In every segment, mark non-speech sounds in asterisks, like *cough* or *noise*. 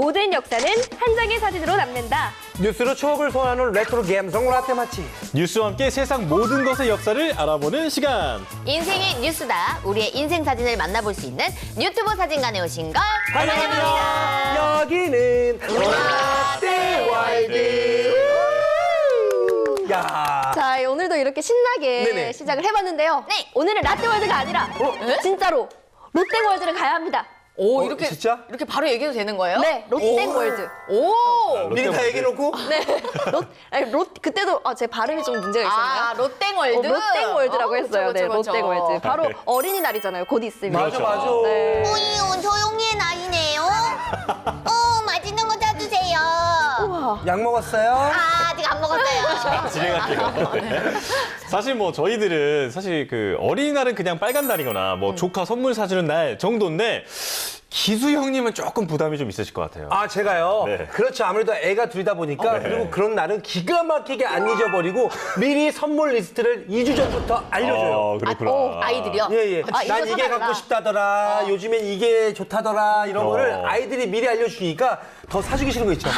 모든 역사는 한 장의 사진으로 남는다. 뉴스로 추억을 소환하는 레트로 감성 라떼 맛집. 뉴스와 함께 세상 모든 것의 역사를 알아보는 시간. 인생이 뉴스다. 우리의 인생 사진을 만나볼 수 있는 유튜브 사진관에 오신 걸 환영합니다. 여기는 라떼 월드. 야. 자, 오늘도 이렇게 신나게 네네. 시작을 해봤는데요. 네. 오늘은 라떼월드가 아니라 진짜로 롯데월드를 가야 합니다. 오 어, 이렇게 진짜? 이렇게 바로 얘기해도 되는 거예요? 네, 롯데월드. 오. 미리 다 얘기해놓고 네, *laughs* 롯, 아니, 롯 그때도 아, 제 발음이 좀 문제가 있었나요? 아 롯땡월드. 어, 롯데월드라고 어, 했어요. 그쵸, 네, 그쵸, 그쵸. 롯데월드. 바로 어린이날이잖아요. 곧 있으면. 맞아 맞아. 네. 우이온 조용히 나이네요. 어, 맛있는 거 사주세요. 우와. 약 먹었어요? 아, 안 먹었어요. 진행할게요. 네. 사실 뭐 저희들은 사실 그 어린이날은 그냥 빨간 날이거나 뭐 조카 선물 사주는 날 정도인데 기수 형님은 조금 부담이 좀 있으실 것 같아요. 아 제가요. 네. 그렇죠. 아무래도 애가 둘이다 보니까 네. 그리고 그런 날은 기가 막히게 안 잊어버리고 미리 선물 리스트를 2주 전부터 알려줘요. 어, 그렇구나. 아, 오, 아이들이요? 예 예. 아, 이거 난 이게 사달라. 갖고 싶다더라. 요즘엔 이게 좋다더라. 이런 어. 거를 아이들이 미리 알려주니까 더 사주기 싫은 거 있죠.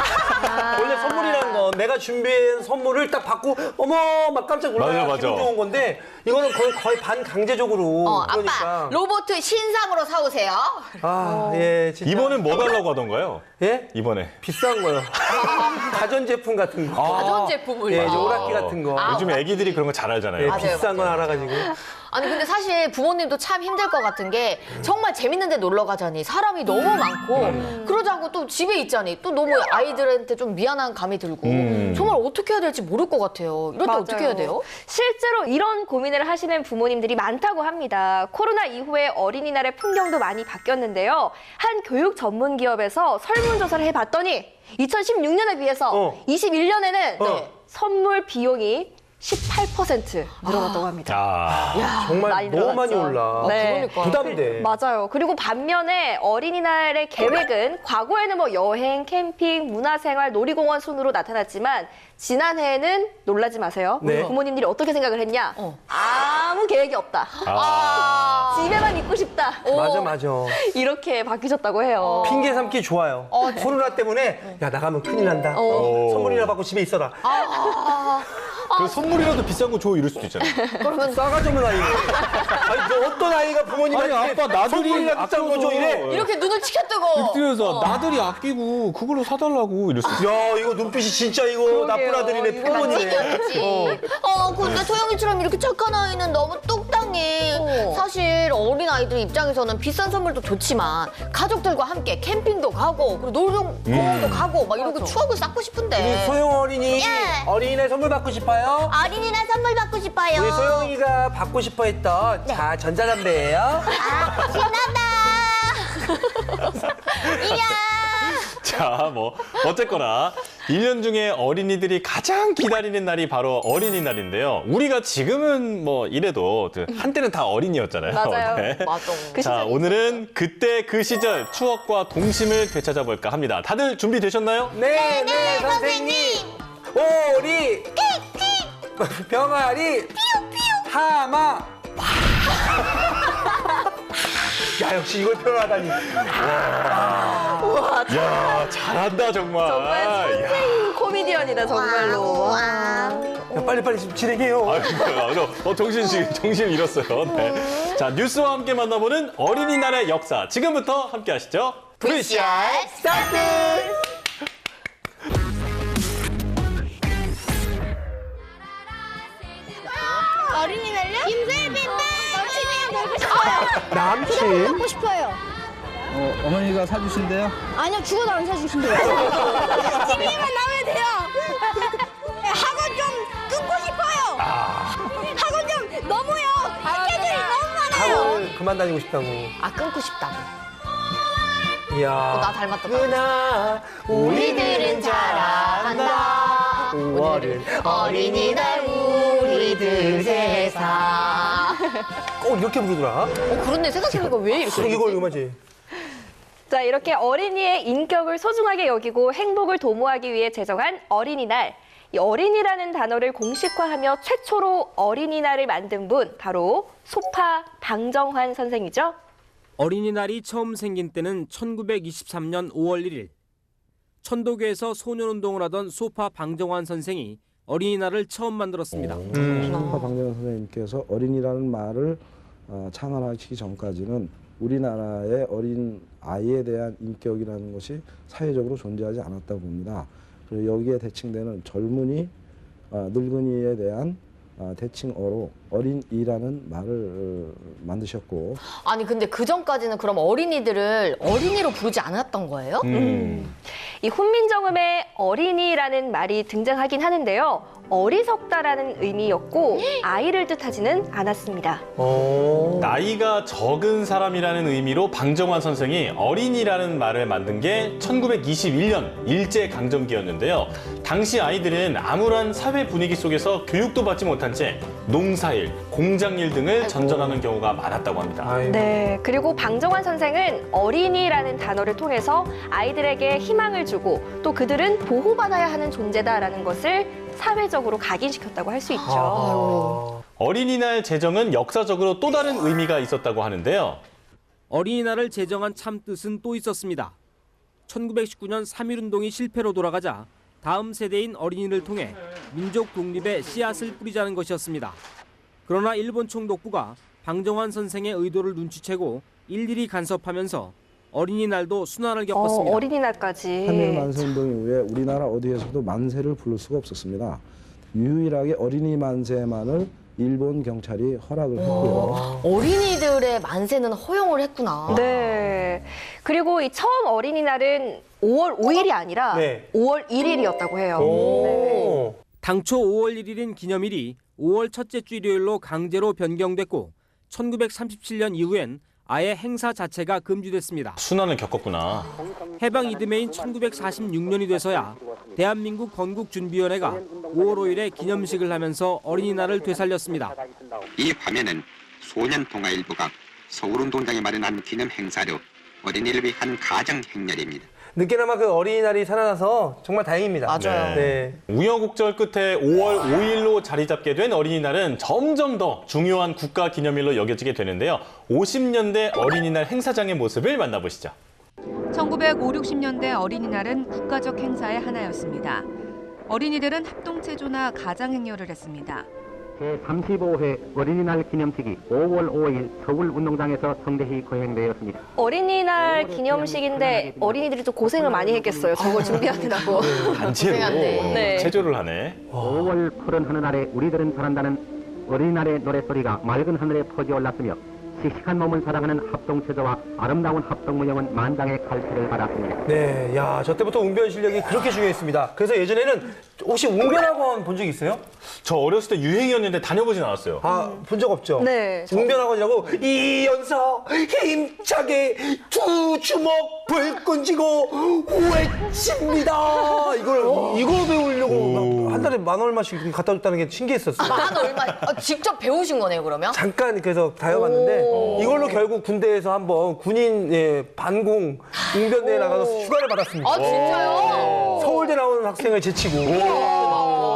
원래 선물이라는 건 내가 준비한 선물을 딱 받고 어머 막 깜짝 놀라 맞아, 맞아. 기분 좋은 건데 이거는 거의, 거의 반 강제적으로 어, 그러니까. 아빠 로봇 신상으로 사오세요. 아, 예, 진짜. 이번엔 뭐 달라고 하던가요? 예? 이번에. 비싼 거요. *laughs* 가전제품 같은 거. 가전 제품을. 예, 이제 오락기 같은 거. 아, 요즘 애기들이 그런 거 잘 알잖아요. 예, 맞아요, 비싼 건. 알아가지고. 아니 근데 사실 부모님도 참 힘들 것 같은 게 정말 재밌는데 놀러 가자니 사람이 너무 음. 많고 그러지 않고 또 집에 있자니 또 너무 아이들한테 좀 미안한 감이 들고 음. 정말 어떻게 해야 될지 모를 것 같아요. 이럴 때 어떻게 해야 돼요? 실제로 이런 고민을 하시는 부모님들이 많다고 합니다. 코로나 이후에 어린이날의 풍경도 많이 바뀌었는데요. 한 교육 전문 기업에서 설문조사를 해봤더니 2016년에 비해서 어. 21년에는 어. 선물 비용이 18% 늘어났다고 합니다. 자, 정말 많이 너무 많이 늘어났죠. 올라. 네. 그러니까요. 부담돼. 맞아요. 그리고 반면에 어린이날의 계획은 과거에는 뭐 여행, 캠핑, 문화생활, 놀이공원 순으로 나타났지만 지난해에는 놀라지 마세요. 네. 부모님들이 어떻게 생각을 했냐? 어. 아무 계획이 없다. 아. 집에만 있고 싶다. 맞아, 맞아. 이렇게 바뀌셨다고 해요. 핑계 삼기 좋아요. 코로나 때문에 야 나가면 큰일 난다. 어. 선물이나 받고 집에 있어라. 그 선물이라도 비싼 거 줘 이럴 수도 있잖아요. *laughs* 그러면 싸가지 없는 아이. 아니 뭐 어떤 아이가 부모님한테 아니, 아빠 나들이 선물이나 비싼 거줘 아껴서. 이래. 이렇게 눈을 치켜뜨고 그래서 나들이 아끼고 그걸로 사달라고 이럴 수 있어요. 야 이거 눈빛이 진짜 이거 나쁜 아들이네 부모님이네. 지 어, 근데 소영이처럼 이렇게 착한 아이는 너무 똑당해. 어. 사실 어린 아이들 입장에서는 비싼 선물도 좋지만 가족들과 함께 캠핑도 가고 그리고 놀이공원도 가고 막 이렇게 추억을 쌓고 우리 싶은데 소영 어린이 예. 어린이날 선물 받고 싶어요? 어린이날 선물 받고 싶어요. 우리 소영이가 받고 싶어 했던 자 전자담배예요. 아, 신난다. *laughs* 이야. 자, 뭐 어쨌거나 1년 중에 어린이들이 가장 기다리는 날이 바로 어린이날인데요. 우리가 지금은 뭐 이래도 그 한때는 다 어린이였잖아요. 맞아요. *laughs* 네. 맞아. 그 자, 오늘은 그때 그 시절 추억과 동심을 되찾아 볼까 합니다. 다들 준비되셨나요? 네, 네, 선생님. 오리. *laughs* 병아리. 하마. 야, 역시 이걸 표현하다니. 야, 잘한다 정말. 정말 야. 선생 코미디언이다 정말로. 와. 야, 빨리빨리 지금 진행해요. *laughs* 아이고, 어, 정신 정신 잃었어요. 네. 자, 뉴스와 함께 만나보는 어린이날의 역사. 지금부터 함께 하시죠. VCR 스타트! 어린이날요? 김세빈다. 남친이랑 놀고 싶어요. 남친. 먹고 싶어요. 어, 어머니가 사주신대요? 아니요, 죽어도 안 사주신대요. TV만 나오면 돼요. 학원 좀 끊고 싶어요. 학원 좀 너무요. 학교들이 너무 많아요. 학원을 그만 다니고 싶다고. 아 끊고 싶다고. 이야. 어, 나 닮았다. 그나 우리들은 자라간다. 5월은 어린이날 우리들 세상. 꼭 이렇게 부르더라. 어 그렇네 생각해보니까 왜 이렇게? 그럼 이거 얼마지? 자, 이렇게 어린이의 인격을 소중하게 여기고 행복을 도모하기 위해 제정한 어린이날. 이 어린이라는 단어를 공식화하며 최초로 어린이날을 만든 분 바로 소파 방정환 선생이죠. 어린이날이 처음 생긴 때는 1923년 5월 1일 천도교에서 소년운동을 하던 소파 방정환 선생이 어린이날을 처음 만들었습니다. 소파 방정환 선생님께서 어린이라는 말을 어, 창안하시기 전까지는 우리나라의 어린 아이에 대한 인격이라는 것이 사회적으로 존재하지 않았다고 봅니다. 그리고 여기에 대칭되는 젊은이, 어, 늙은이에 대한 어, 대칭어로 어린이라는 말을 어, 만드셨고 아니 근데 그 전까지는 그럼 어린이들을 어린이로 부르지 않았던 거예요? 음. 이 훈민정음에 어린이라는 말이 등장하긴 하는데요. 어리석다라는 의미였고 아이를 뜻하지는 않았습니다. 어. 나이가 적은 사람이라는 의미로 방정환 선생이 어린이라는 말을 만든 게 1921년 일제 강점기였는데요. 당시 아이들은 암울한 사회 분위기 속에서 교육도 받지 못한 채 농사일, 공장일 등을 전전하는 경우가 많았다고 합니다. 아이고. 네, 그리고 방정환 선생은 어린이라는 단어를 통해서 아이들에게 희망을 주고 또 그들은 보호받아야 하는 존재다라는 것을 사회적으로 각인시켰다고 할 수 있죠. 아. 어린이날 제정은 역사적으로 또 다른 의미가 있었다고 하는데요. 어린이날을 제정한 참 뜻은 또 있었습니다. 1919년 3.1운동이 실패로 돌아가자 다음 세대인 어린이를 통해 민족 독립의 씨앗을 뿌리자는 것이었습니다. 그러나 일본 총독부가 방정환 선생의 의도를 눈치채고 일일이 간섭하면서 어린이날도 순환을 어, 겪었습니다. 어 린이날까지. 한일 만세 운동 이후에 우리나라 어디에서도 만세를 부를 수가 없었습니다. 유일하게 어린이 만세만을 일본 경찰이 허락을 했고요. 어린이들의 만세는 허용을 했구나. 네. 그리고 이 처음 어린이날은 5월 5일이 아니라 네. 5월 1일이었다고 해요. 오. 당초 5월 1일인 기념일이 5월 첫째 주 일요일로 강제로 변경됐고 1937년 이후엔 아예 행사 자체가 금지됐습니다. 순환을 겪었구나. 해방 이듬해인 1946년이 돼서야 대한민국 건국준비위원회가 5월 5일에 기념식을 하면서 어린이날을 되살렸습니다. 이 화면은 소년 동아일보가 서울운동장에 마련한 기념 행사로 어린이를 위한 가정 행렬입니다. 늦게나마 그 어린이날이 살아나서 정말 다행입니다. 맞아요. 네. 우여곡절 끝에 5월 5일로 자리 잡게 된 어린이날은 점점 더 중요한 국가 기념일로 여겨지게 되는데요. 50년대 어린이날 행사장의 모습을 만나보시죠. 1950, 60년대 어린이날은 국가적 행사의 하나였습니다. 어린이들은 합동체조나 가장행렬을 했습니다. 제35회 어린이날 기념식이 5월 5일 서울 운동장에서 성대히 거행되었습니다. 어린이날 기념식인데 어린이들이 좀 고생을 많이 했겠어요. 저걸 준비하느라고. 단체로 고생한데. 네. 체조를 하네. 5월 푸른 하늘아래 우리들은 살한다는 어린이날의 노래소리가 맑은 하늘에 퍼지올랐으며 씩씩한 몸을 사랑하는 합동체조와 아름다운 합동무용은 만장의 갈채를 받았습니다. 네. 야, 저 때부터 웅변 실력이 그렇게 중요했습니다. 그래서 예전에는 혹시 웅변학원 본 적 있어요? 저 어렸을 때 유행이었는데 다녀보진 않았어요. 아, 본 적 없죠? 네. 웅변학원이라고 이연서 힘차게 두 주먹 불끈 쥐고 외칩니다. 이걸 이거 배우려고 막 한 달에 만 얼마씩 갖다 줬다는 게 신기했었어요. 만 얼마 아, 직접 배우신 거네요 그러면? 잠깐 그래서 다녀봤는데 오. 이걸로 결국 군대에서 한번 군인 예, 반공 웅변대에 나가서 휴가를 받았습니다. 아 진짜요? 서울대 나오는 학생을 제치고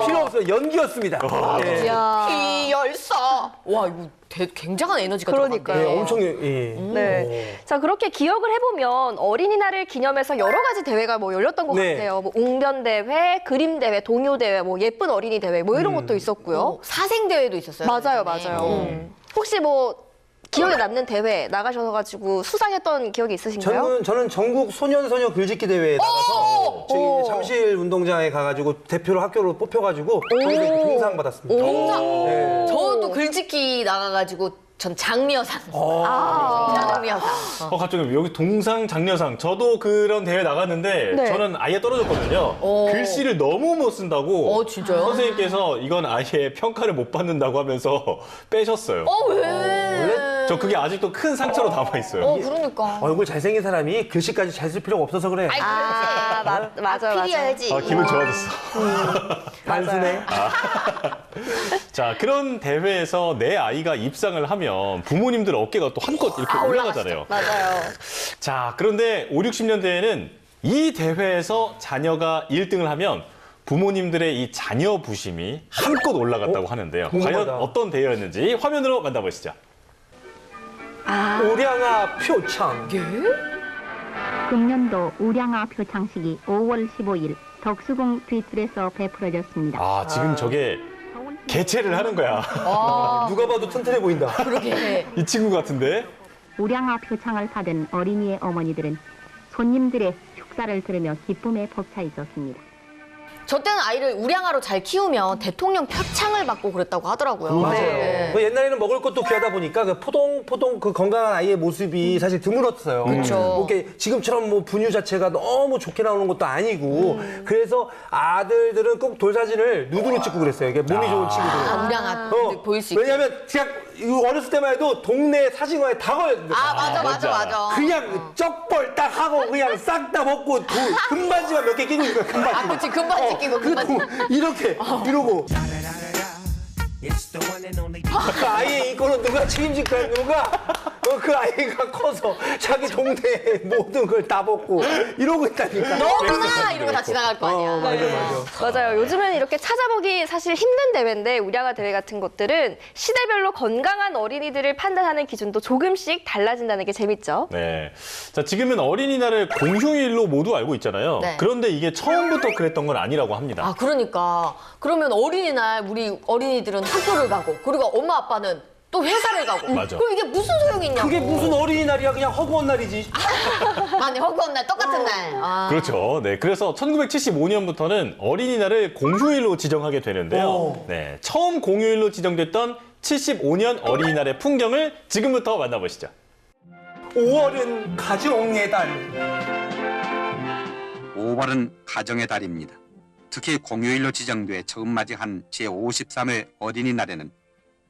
필요 없어요 연기였습니다. 예. 이야. 이열사. 와 이거 대- 굉장한 에너지가 그러니까요. 예, 들어간대. 엄청 예. 네. 자, 그렇게 기억을 해보면 어린이날을 기념해서 여러 가지 대회가 뭐 열렸던 것 네. 같아요. 뭐 웅변대회, 그림대회, 동요대회, 뭐 예쁜 어린이 대회, 뭐 이런 것도 있었고요. 어, 사생 대회도 있었어요. 맞아요. 맞아요. 음. 혹시 뭐 기억에 남는 대회 나가셔가지고 수상했던 기억이 있으신가요? 저는 저는 전국 소년 소녀 글짓기 대회에 나가서 이제 잠실 운동장에 가가지고 대표로 학교로 뽑혀가지고 거기서 이렇게 동상 받았습니다. 네. 저도 글짓기 나가가지고 전 장려상. 아. 장려상. 어, 갑자기 여기 동상 장려상. 저도 그런 대회 나갔는데 네. 저는 아예 떨어졌거든요. 오. 글씨를 너무 못 쓴다고. 어, 진짜요? 선생님께서 이건 아예 평가를 못 받는다고 하면서 *laughs* 빼셨어요. 어 왜? 저 그게 아직도 큰 상처로 남아 있어요. 어 그러니까. 얼굴 잘생긴 사람이 글씨까지 잘 쓸 필요가 없어서 그래. 아이 아. 맞아요, 맞아요. 필이어야지. 아, 기분 좋아졌어. 단순해. 자, 그런 대회에서 내 아이가 입상을 하면 부모님들 어깨가 또 한껏 이렇게 아, 올라가잖아요. 맞아요. 자, 그런데 5, 60년대에는 이 대회에서 자녀가 1등을 하면 부모님들의 이 자녀 부심이 한껏 올라갔다고 하는데요. 과연 궁금하다. 어떤 대회였는지 화면으로 만나보시죠. 아, 오량아 표창. 금년도 우량아 표창식이 5월 15일 덕수궁 뒤뜰에서 베풀어졌습니다. 아, 지금 저게 개체를 하는 거야. 와. *laughs* 누가 봐도 튼튼해 보인다. 그러게. 이 친구 같은데? 우량아 표창을 받은 어린이의 어머니들은 손님들의 축사를 들으며 기쁨에 벅차 있었습니다. 저 때는 아이를 우량아로 잘 키우면 대통령 표창을 받고 그랬다고 하더라고요. 맞아요. 네. 그 옛날에는 먹을 것도 귀하다 보니까 그 포동포동 그 건강한 아이의 모습이 사실 드물었어요. 그쵸. 뭐 이렇게 지금처럼 뭐 분유 자체가 너무 좋게 나오는 것도 아니고 그래서 아들들은 꼭 돌사진을 누드로 찍고 그랬어요. 이게 몸이 좋은 친구들. 아, 우량아 어, 보일 수 있게. 왜냐면 그냥 이거 어렸을 때만 해도 동네 사진관에 다 걸렸는데. 아, 맞아, 맞아, 맞아. 그냥 쩍벌 딱 하고 그냥 싹 다 먹고 도, *laughs* 금바지만 몇 개 끼고 있는 거야, 금바지. 아, 그치, 금바지 끼고. 도- 이렇게, 이러고. 그 아이의 인권은 누가 책임질까요? 누가? 어, 그 아이가 커서 자기 동네에 *laughs* 모든 걸다 먹고 이러고 있다니까. 너구나 이러고 다 지나갈 거 아니야. 어, 맞아, 맞아. 맞아요. 요즘은 이렇게 찾아보기 사실 힘든 대회인데 우량아 대회 같은 것들은 시대별로 건강한 어린이들을 판단하는 기준도 조금씩 달라진다는 게 재밌죠. 네. 자, 지금은 어린이날을 공휴일로 모두 알고 있잖아요. 네. 그런데 이게 처음부터 그랬던 건 아니라고 합니다. 아 그러니까 그러면 어린이날 우리 어린이들은 학교를 가고 그리고 엄마 아빠는 또 회사를 가고 맞아. 그럼 이게 무슨 소용이 있냐고 그게 무슨 어린이날이야? 그냥 허구한 날이지. *laughs* 아니 허구한 날 똑같은 날 아. 그렇죠. 네. 그래서 1975년부터는 어린이날을 공휴일로 지정하게 되는데요. 오. 네. 처음 공휴일로 지정됐던 75년 어린이날의 풍경을 지금부터 만나보시죠. 5월은 가정의 달. 5월은 가정의 달입니다. 특히 공휴일로 지정돼 처음 맞이한 제53회 어린이날에는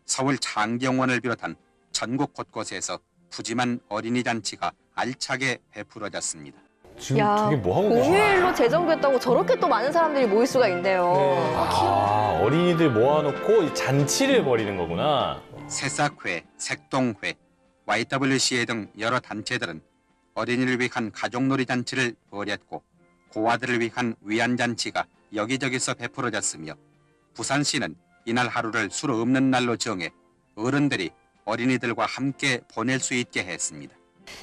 서울 창경원을 비롯한 전국 곳곳에서 푸짐한 어린이 잔치가 알차게 베풀어졌습니다. 지금 저게 뭐 하고? 공휴일로 제정됐다고 저렇게 또 많은 사람들이 모일 수가 있네요. 네. 아, 어린이들 모아놓고 이 잔치를 벌이는 거구나. 새싹회, 색동회, YWCA 등 여러 단체들은 어린이를 위한 가족놀이 잔치를 벌였고 고아들을 위한 위안잔치가 여기저기서 베풀어졌으며 부산시는 이날 하루를 술 없는 날로 정해 어른들이 어린이들과 함께 보낼 수 있게 했습니다.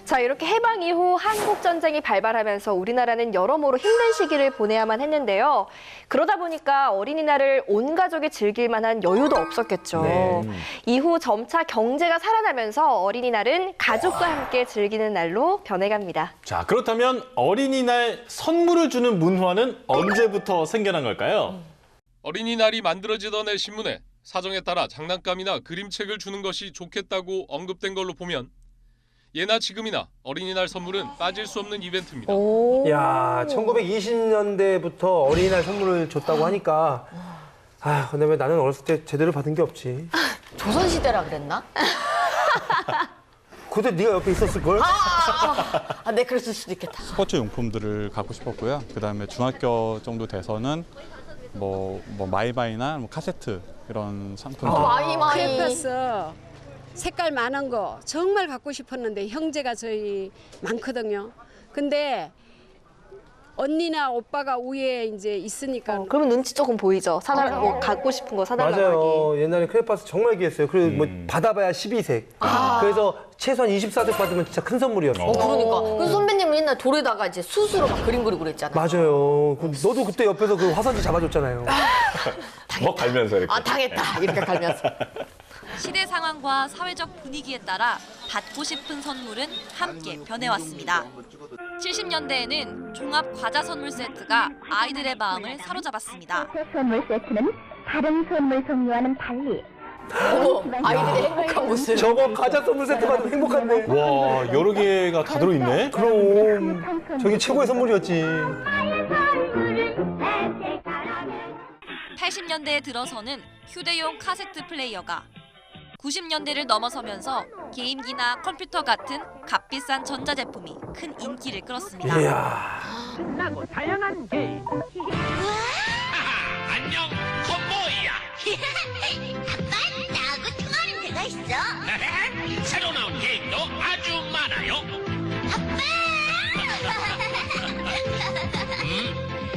자, 이렇게 해방 이후 한국 전쟁이 발발하면서 우리나라는 여러모로 힘든 시기를 보내야만 했는데요. 그러다 보니까 어린이날을 온 가족이 즐길 만한 여유도 없었겠죠. 네. 이후 점차 경제가 살아나면서 어린이날은 가족과 함께 즐기는 날로 변해갑니다. 자, 그렇다면 어린이날 선물을 주는 문화는 언제부터 생겨난 걸까요? 어린이날이 만들어지던 해 신문에 사정에 따라 장난감이나 그림책을 주는 것이 좋겠다고 언급된 걸로 보면 예나 지금이나 어린이날 선물은 빠질 수 없는 이벤트입니다. 오. 야, 1920년대부터 어린이날 선물을 줬다고 하니까 아, 근데 왜 나는 어렸을 때 제대로 받은 게 없지? 조선시대라 그랬나? 그때 네가 옆에 있었을 걸? 아, 아, 아, 네 그랬을 수도 있겠다. 스포츠 용품들을 갖고 싶었고요. 그다음에 중학교 정도 돼서는 뭐, 뭐 마이바이나 뭐 카세트 이런 상품들. 어, 마이 마이. 크레파스 색깔 많은 거 정말 갖고 싶었는데 형제가 저희 많거든요. 근데 언니나 오빠가 위에 이제 있으니까 어, 그러면 눈치 조금 보이죠. 사달 뭐 갖고 싶은 거 사달라고 하기. 맞아요. 옛날에 크레파스 정말 귀했어요. 그리고 뭐 음. 받아봐야 12색. 아. 그래서 최소한 24색 받으면 진짜 큰 선물이었어. 어 그러니까 그 선배님은 옛날 돌에다가 이제 숯으로 막 그림 그리고 그랬잖아요. 맞아요. 그 너도 그때 옆에서 그 화선지 잡아줬잖아요. *laughs* 뭐 갈면서 이렇게. 아 당했다 이렇게 갈면서. 시대 상황과 사회적 분위기에 따라 받고 싶은 선물은 함께 변해왔습니다. 70년대에는 종합 과자 선물 세트가 아이들의 마음을 사로잡았습니다. 선물 세트는 다른 선물 종류와는 달리 어머 아이들의 행복한 모습. 저거 과자 선물 세트 받으면 행복한데. 와, 여러 개가 다 들어있네? 그럼 저게 최고의 선물이었지. 80년대에 들어서는 휴대용 카세트 플레이어가 90년대를 넘어서면서 게임기나 컴퓨터 같은 값비싼 전자제품이 큰 인기를 끌었습니다. 이야. 다양한 게임. *laughs* 안녕, 콤보이야. *laughs* 아빠 나하고 통하는 데가 있어. *laughs* 새로 나온 게임도 아주 많아요.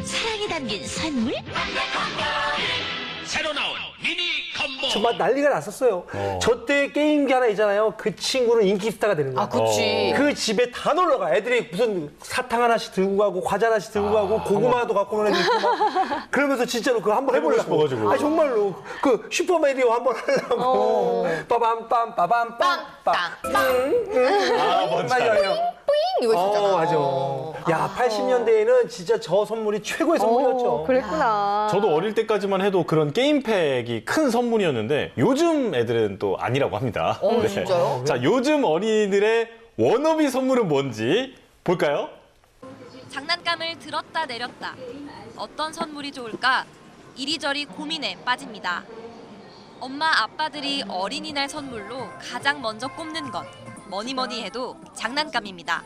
사랑이 담긴 선물? 새로 나온. 정말 난리가 났었어요. 어. 저때 게임기 하나 있잖아요. 그 친구는 인기 스타가 되는 거야. 아, 그치. 그 집에 다 놀러 가. 애들이 무슨 사탕 하나씩 들고 가고 과자 하나씩 들고 가고 고구마도 갖고 오는 애들 있고 막 *laughs* 그러면서 진짜로 그거 한번 해보려고. 싶어가지고. 아 정말로 그 슈퍼마리오 한번 하려고. 빠밤빰 빠밤빰 빰. 아, 뭔지 알아요. 맞아요. 뿌잉 이거 진짜. 어, 맞아. 야, 80년대에는 진짜 저 선물이 최고의 선물이었죠. 어, 그랬구나. 저도 어릴 때까지만 해도 그런 게임팩이 큰 선물이었는데 요즘 애들은 또 아니라고 합니다. 네. 어, 진짜요? 자, 요즘 어린이들의 워너비 선물은 뭔지 볼까요? 장난감을 들었다 내렸다. 어떤 선물이 좋을까? 이리저리 고민에 빠집니다. 엄마 아빠들이 어린이날 선물로 가장 먼저 꼽는 건 뭐니 뭐니 해도 장난감입니다.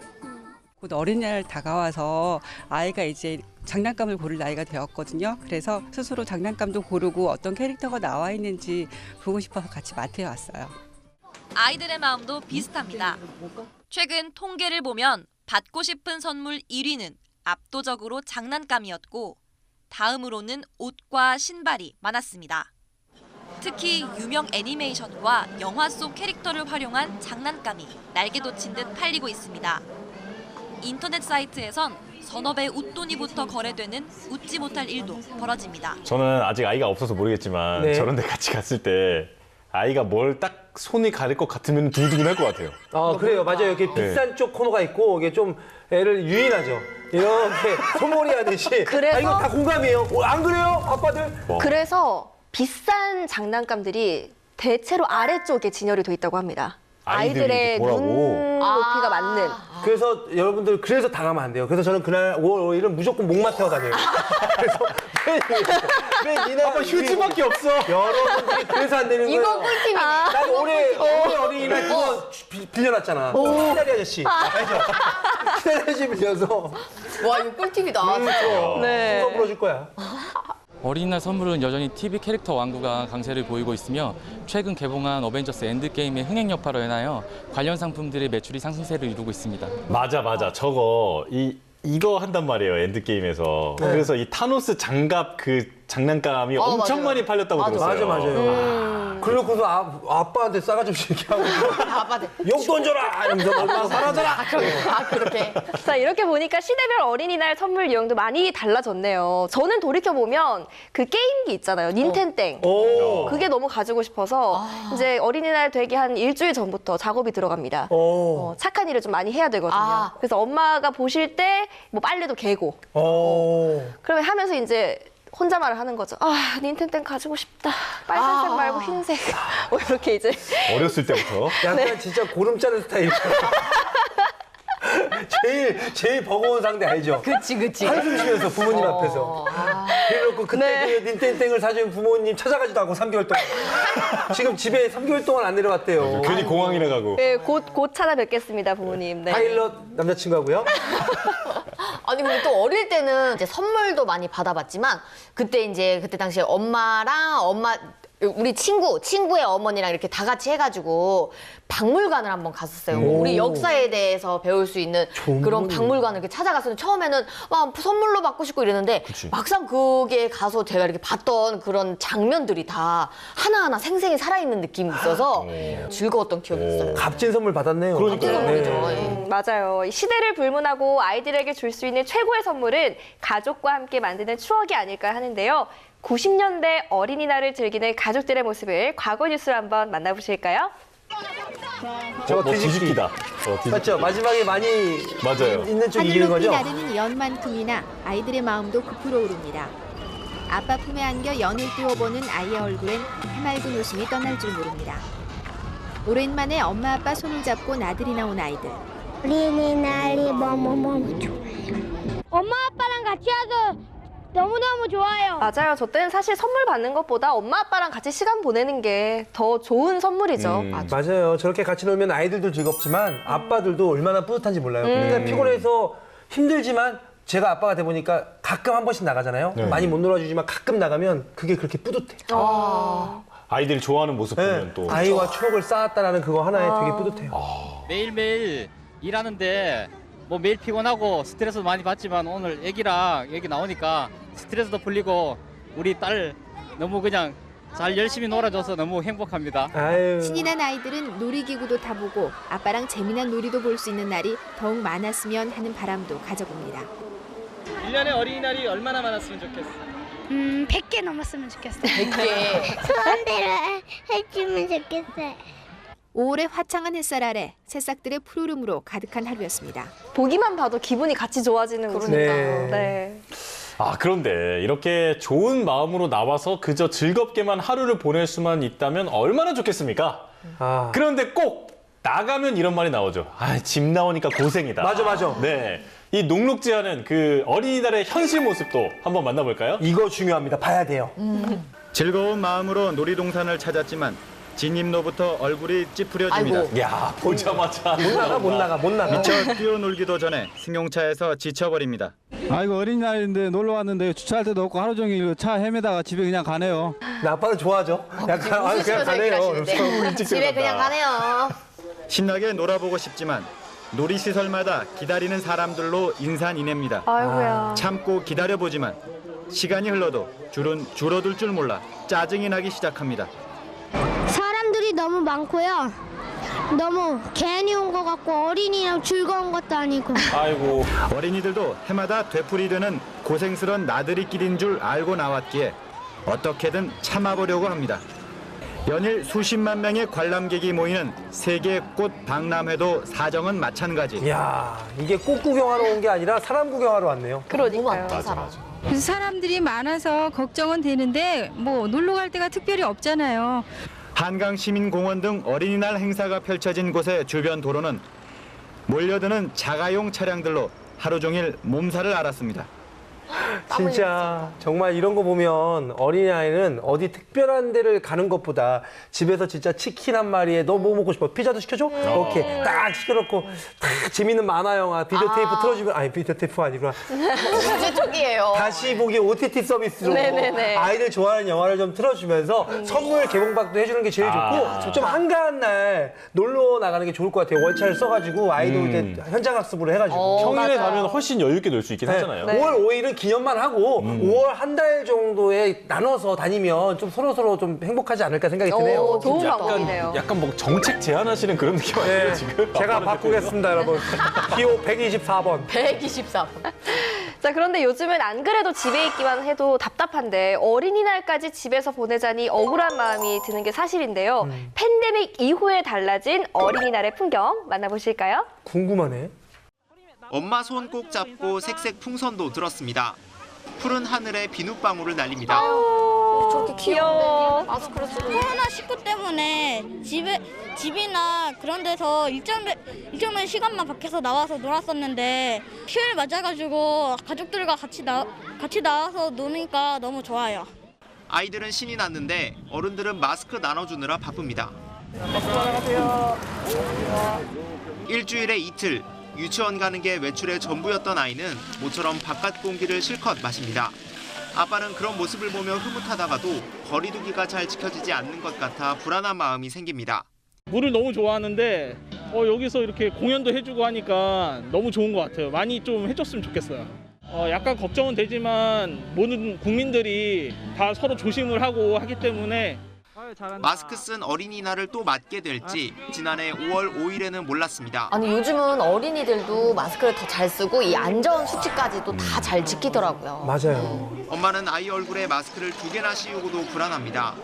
곧 어린이날 다가와서 아이가 이제 장난감을 고를 나이가 되었거든요. 그래서 스스로 장난감도 고르고 어떤 캐릭터가 나와 있는지 보고 싶어서 같이 마트에 왔어요. 아이들의 마음도 비슷합니다. 최근 통계를 보면 받고 싶은 선물 1위는 압도적으로 장난감이었고 다음으로는 옷과 신발이 많았습니다. 특히 유명 애니메이션과 영화 속 캐릭터를 활용한 장난감이 날개 돋친 듯 팔리고 있습니다. 인터넷 사이트에선 배 웃돈이부터 거래되는 웃지 못할 일도 벌어집니다. 저는 아직 아이가 없어서 모르겠지만 네. 저런 데 같이 갔을 때 아이가 뭘 딱 손이 가릴 것 같으면 두근두근 할 것 같아요. 아, 그래요. 맞아요. 이렇게 네. 비싼 쪽 코너가 있고, 이게 좀 애를 유인하죠. 이렇게 소몰이 하듯이. *laughs* 그래서- 아, 이거 다 공감이에요. 어, 안 그래요? 아빠들? 뭐. 그래서 비싼 장난감들이 대체로 아래쪽에 진열이 돼 있다고 합니다. 아이들의 보라고. 눈 높이가 맞는. 그래서 여러분들, 그래서 당하면 안 돼요. 그래서 저는 그날 5월 5일은 무조건 목마 태워 다녀요. *laughs* 그래서 맨, 맨 이날. 아빠 휴지밖에 없어. 여러분들이 그래서 안 되는 거예요. 이거 꿀팁이네. 난 올해, 올해 어린이날 그거 비- 빌려놨잖아. 키다리 아저씨. 알죠? *laughs* 키다리 아저씨 빌려서. 와 이거 꿀팁이다. 음, 그럼. 네. 그거 불러줄 거야. 어린이날 선물은 여전히 TV 캐릭터 완구가 강세를 보이고 있으며 최근 개봉한 어벤져스 엔드게임의 흥행 여파로 인하여 관련 상품들의 매출이 상승세를 이루고 있습니다. 맞아 맞아 저거 이 이거 한단 말이에요 엔드 게임에서 네. 그래서 이 타노스 장갑 그 장난감이 어, 엄청 맞아요. 많이 팔렸다고 맞아, 들었어요. 맞아, 맞아요. 그래놓고서 아, 아빠한테 싸가지 없이 이렇게 하고. 아빠들. 용 던져라! 이러면서 엄마가 사라져라! 아 그렇게. 자, 이렇게 보니까 시대별 어린이날 선물 유형도 많이 달라졌네요. 저는 돌이켜보면 그 게임기 있잖아요. 닌텐땡. 오. 그게 너무 가지고 싶어서 이제 어린이날 되기 한 일주일 전부터 작업이 들어갑니다. 오. 어, 착한 일을 좀 많이 해야 되거든요. 아. 그래서 엄마가 보실 때 뭐 빨래도 개고 오. 그러면 하면서 이제 혼자 말을 하는 거죠. 아, 닌텐땡 가지고 싶다. 빨간색 아. 말고 흰색. 뭐 이렇게 이제 어렸을 때부터 약간 진짜 고름 짜는 스타일. *laughs* 제일, 제일 버거운 상대 알죠? 그치 그치. 한숨 쉬면서 부모님 어. 앞에서. 아. 그래놓고 그때 네. 그 닌텐땡을 사준 부모님 찾아가지도 않고 3개월 동안. 지금 집에 3개월 동안 안 내려갔대요. 괜히 공항이나 가고 네, 곧, 곧 찾아뵙겠습니다, 부모님. 네. 파일럿 남자친구하고요. *laughs* 아니 근데 또 어릴 때는 이제 선물도 많이 받아봤지만 그때 이제 그때 당시에 엄마랑 엄마 우리 친구 친구의 어머니랑 이렇게 다 같이 해가지고 박물관을 한번 갔었어요. 오. 우리 역사에 대해서 배울 수 있는 그런. 박물관을 이렇게 찾아갔어요. 처음에는 막 선물로 받고 싶고 이랬는데 막상 그게 가서 제가 이렇게 봤던 그런 장면들이 다 하나하나 생생히 살아있는 느낌이 있어서 즐거웠던 기억이 있어요. 값진 선물 받았네요. 그러니까요. 선물이죠. 네. 예. 음, 맞아요. 이 시대를 불문하고 아이들에게 줄 수 있는 최고의 선물은 가족과 함께 만드는 추억이 아닐까 하는데요. 90년대 어린이날을 즐기는 가족들의 모습을 과거 뉴스로 한번 만나보실까요? 저거 뭐 뒤집기. 뒤집기다. 어, 뒤집기. 맞죠? 마지막에 많이 맞아요. 있는 쪽이 이기는 거죠? 나르는 연만큼이나 아이들의 마음도 부풀어 오릅니다. 아빠 품에 안겨 연을 띄워보는 아이의 얼굴엔 해맑은 웃음이 떠날 줄 모릅니다. 오랜만에 엄마 아빠 손을 잡고 나들이 나온 아이들. 어린이날이 너무너무 좋아요. 엄마 아빠랑 같이 와서 너무너무 좋아요. 맞아요. 저 때는 사실 선물 받는 것보다 엄마 아빠랑 같이 시간 보내는 게 더 좋은 선물이죠. 음. 맞아요. 저렇게 같이 놀면 아이들도 즐겁지만 아빠들도 얼마나 뿌듯한지 몰라요. 맨날 피곤해서 힘들지만 제가 아빠가 돼 보니까 가끔 한 번씩 나가잖아요. 네. 많이 못 놀아주지만 가끔 나가면 그게 그렇게 뿌듯해. 아이들이 좋아하는 모습 보면 네. 또 아이와 추억을 쌓았다라는 그거 하나에 되게 뿌듯해요. 매일매일 일하는데 뭐 매일 피곤하고 스트레스 많이 받지만 오늘 애기랑 얘기 나오니까 스트레스도 풀리고 우리 딸 너무 그냥 잘 열심히 놀아줘서 너무 행복합니다. 신이 난 아이들은 놀이기구도 타보고 아빠랑 재미난 놀이도 볼 수 있는 날이 더욱 많았으면 하는 바람도 가져봅니다. 1년에 어린이날이 얼마나 많았으면 좋겠어? 음, 100개 넘었으면 좋겠어요. 100개. 소원대로 *laughs* 해주면 좋겠어요. 5월의 화창한 햇살 아래 새싹들의 푸르름으로 가득한 하루였습니다. 보기만 봐도 기분이 같이 좋아지는 그러니까. 거니까. 네. 아, 그런데 이렇게 좋은 마음으로 나와서 그저 즐겁게만 하루를 보낼 수만 있다면 얼마나 좋겠습니까? 아. 그런데 꼭 나가면 이런 말이 나오죠. 아, 집 나오니까 고생이다. 맞아, 맞아. 네. 이 녹록 지하는 그 어린이날의 현실 모습도 한번 만나볼까요? 이거 중요합니다. 봐야 돼요. 즐거운 마음으로 놀이동산을 찾았지만 진입로부터 얼굴이 찌푸려집니다. 아이고. 야, 보자마자 못 나가, 못 나가, 못 나가. 미처 뛰어놀기도 전에 승용차에서 지쳐버립니다. 아이고 어린이날인데 놀러 왔는데 주차할 데도 없고 하루 종일 차 헤매다가 집에 그냥 가네요. 나 아빠는 좋아하죠. 약간 아, 그냥 가네요. 집에 그냥 가네요. 신나게 놀아보고 싶지만 놀이시설마다 기다리는 사람들로 인산인해입니다. 아이고야. 참고 기다려보지만 시간이 흘러도 줄은 줄어들 줄 몰라 짜증이 나기 시작합니다. 사람들이 너무 많고요. 너무 괜히 온 것 같고 어린이랑 즐거운 것도 아니고. 아이고. 어린이들도 해마다 되풀이 되는 고생스런 나들이길인 줄 알고 나왔기에 어떻게든 참아보려고 합니다. 연일 수십만 명의 관람객이 모이는 세계 꽃 박람회도 사정은 마찬가지. 이야, 이게 꽃 구경하러 온 게 아니라 사람 구경하러 왔네요. 그러니까요. 맞아, 맞아. 그래서 사람들이 많아서 걱정은 되는데 뭐 놀러 갈 데가 특별히 없잖아요. 한강시민공원 등 어린이날 행사가 펼쳐진 곳의 주변 도로는 몰려드는 자가용 차량들로 하루 종일 몸살을 앓았습니다. 진짜 정말 이런 거 보면 어린아이는 어디 특별한 데를 가는 것보다 집에서 진짜 치킨 한 마리에 너 뭐 먹고 싶어? 피자도 시켜줘? 오케이 딱 시켜놓고 딱 재밌는 만화 영화 비디오 테이프 틀어주면 아니 비디오 테이프 아니구나 *laughs* 주제 쪽이에요. 다시 보기 OTT 서비스로 네네네. 아이들 좋아하는 영화를 좀 틀어주면서 선물 개봉박도 해주는 게 제일 아, 좋고 좀 한가한 날 놀러 나가는 게 좋을 것 같아요 월차를 써가지고 아이도 음. 이제 현장 학습으로 해가지고 어, 평일에 가면 훨씬 여유 있게 놀 수 있긴 네. 하잖아요. 5월 5일은 기념만 하고 5월 한 달 정도에 나눠서 다니면 좀 서로 서로 좀 행복하지 않을까 생각이 드네요. 약간, 약간 뭐 정책 제안하시는 그런 느낌 아니에요 네, 지금? 제가 바꾸겠습니다, 여러분. 기호 124번. 124번. *laughs* 자, 그런데 요즘은 안 그래도 집에 있기만 해도 답답한데 어린이날까지 집에서 보내자니 억울한 마음이 드는 게 사실인데요. 팬데믹 이후에 달라진 어린이날의 풍경 만나보실까요? 궁금하네. 엄마 손 꼭 잡고 색색 풍선도 들었습니다. 푸른 하늘에 비눗방울을 날립니다. 저렇게 귀여운데 마스크를 쓰고. 코로나 19 때문에 집에 집이나 그런 데서 일정된 일정된 시간만 밖에서 나와서 놀았었는데 휴일 맞아가지고 가족들과 같이 나 같이 나와서 노니까 너무 좋아요. 아이들은 신이 났는데 어른들은 마스크 나눠주느라 바쁩니다. 일주일에 이틀 유치원 가는 게 외출의 전부였던 아이는 모처럼 바깥 공기를 실컷 마십니다. 아빠는 그런 모습을 보며 흐뭇하다가도 거리두기가 잘 지켜지지 않는 것 같아 불안한 마음이 생깁니다. 물을 너무 좋아하는데 어, 여기서 이렇게 공연도 해주고 하니까 너무 좋은 것 같아요. 많이 좀 해줬으면 좋겠어요. 어, 약간 걱정은 되지만 모든 국민들이 다 서로 조심을 하고 하기 때문에 마스크 쓴 어린이날을 또 맞게 될지 지난해 5월 5일에는 몰랐습니다. 아니 요즘은 어린이들도 마스크를 더 잘 쓰고 이 안전 수칙까지도 다 잘 지키더라고요. 맞아요. 엄마는 아이 얼굴에 마스크를 두 개나 씌우고도 불안합니다.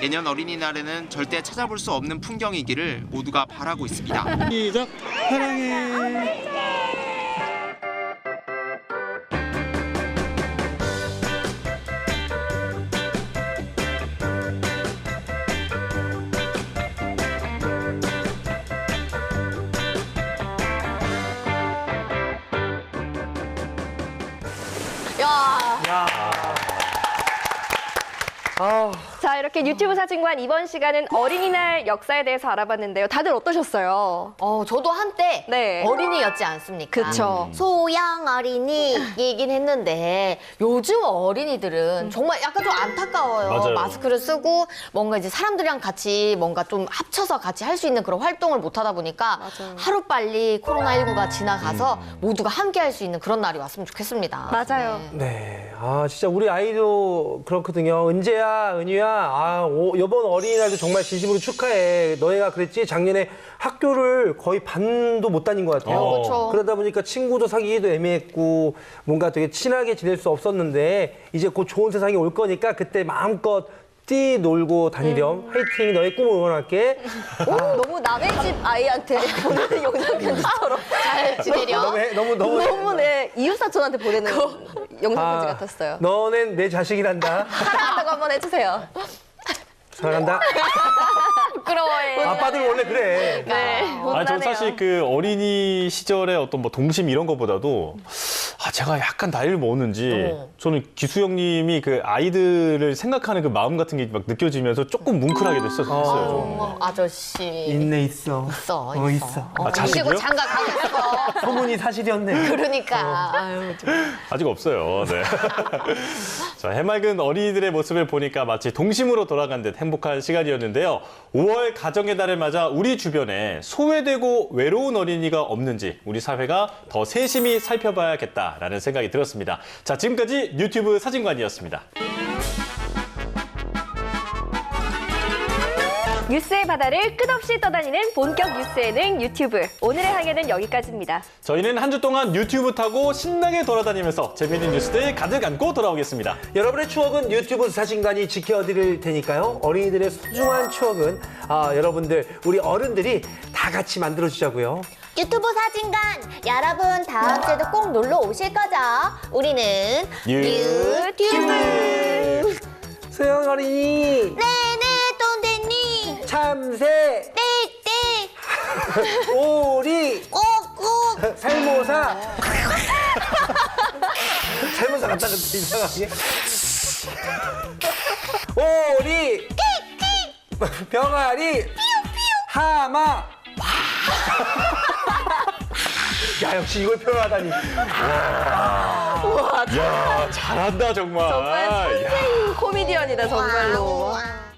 내년 어린이날에는 절대 찾아볼 수 없는 풍경이기를 모두가 바라고 있습니다. 시작. 사랑해. 이렇게 유튜브 사진관 이번 시간은 어린이날 역사에 대해서 알아봤는데요. 다들 어떠셨어요? 어, 저도 한때 네. 어린이였지 않습니까? 그쵸. 소양 어린이이긴 했는데 요즘 어린이들은 정말 약간 좀 안타까워요. 맞아요. 마스크를 쓰고 뭔가 이제 사람들이랑 같이 뭔가 좀 합쳐서 같이 할 수 있는 그런 활동을 못 하다 보니까 하루 빨리 코로나19가 지나가서 모두가 함께 할 수 있는 그런 날이 왔으면 좋겠습니다. 맞아요. 네. 아, 진짜 우리 아이도 그렇거든요. 은재야, 은유야, 아, 오, 이번 어린이날도 정말 진심으로 축하해. 너희가 그랬지? 작년에 학교를 거의 반도 못 다닌 것 같아요. 어, 그쵸. 그러다 보니까 친구도 사귀기도 애매했고 뭔가 되게 친하게 지낼 수 없었는데 이제 곧 좋은 세상이 올 거니까 그때 마음껏 뛰 놀고 다니렴. 화이팅. 너의 꿈을 응원할게. 오, 너무 남의 집 아이한테 보내는 *laughs* 영상 편지처럼 잘 지내렴. 너무 해- 너무 너무 너무 네 이웃 사촌한테 보내는 영상 편지 아, 같았어요. 너는 내 자식이란다. 사랑한다고 한번 해주세요. 사랑한다. 부끄러워해. 아빠들 원래 그래. 네. 아니, 전 사실 그 어린이 시절의 어떤 뭐 동심 이런 것보다도 아, 제가 약간 나이를 먹었는지 어. 저는 기수 형님이 그 아이들을 생각하는 그 마음 같은 게 막 느껴지면서 조금 뭉클하게 됐었어요. 좀. 어머, 아저씨. 있네 있어. 있어, 어, 있어. 있어. 어, 아, 자식이요? 장가 가겠어. 소문이 사실이었네. *laughs* 그러니까. 아유, 좀. 아직 없어요. 네. *laughs* 자, 해맑은 어린이들의 모습을 보니까 마치 동심으로 돌아간 듯 행복한 시간이었는데요. 5월 가정의 달을 맞아 우리 주변에 소외되고 외로운 어린이가 없는지 우리 사회가 더 세심히 살펴봐야겠다 라는 생각이 들었습니다. 자, 지금까지 유튜브 사진관이었습니다. 뉴스의 바다를 끝없이 떠다니는 본격 뉴스 예능 유튜브. 오늘의 항해는 여기까지입니다. 저희는 한 주 동안 유튜브 타고 신나게 돌아다니면서 재미있는 뉴스들 가득 안고 돌아오겠습니다. 여러분의 추억은 유튜브 사진관이 지켜드릴 테니까요. 어린이들의 소중한 추억은 아, 여러분들 우리 어른들이 다 같이 만들어 주자고요. 유튜브 사진관 여러분 다음 주에도 꼭 놀러 오실 거죠? 우리는 유튜브. 소영 어린이 네네 똥대님 참새. 땡땡 *laughs* 오리. 꼭꼭. 살모사. *laughs* 살모사 같다 근데 이상하게. 오리. 병아리. 하마 야 역시 이걸 표현하다니 야, 잘한다 정말. 정말 야. 선생 코미디언이다 정말로.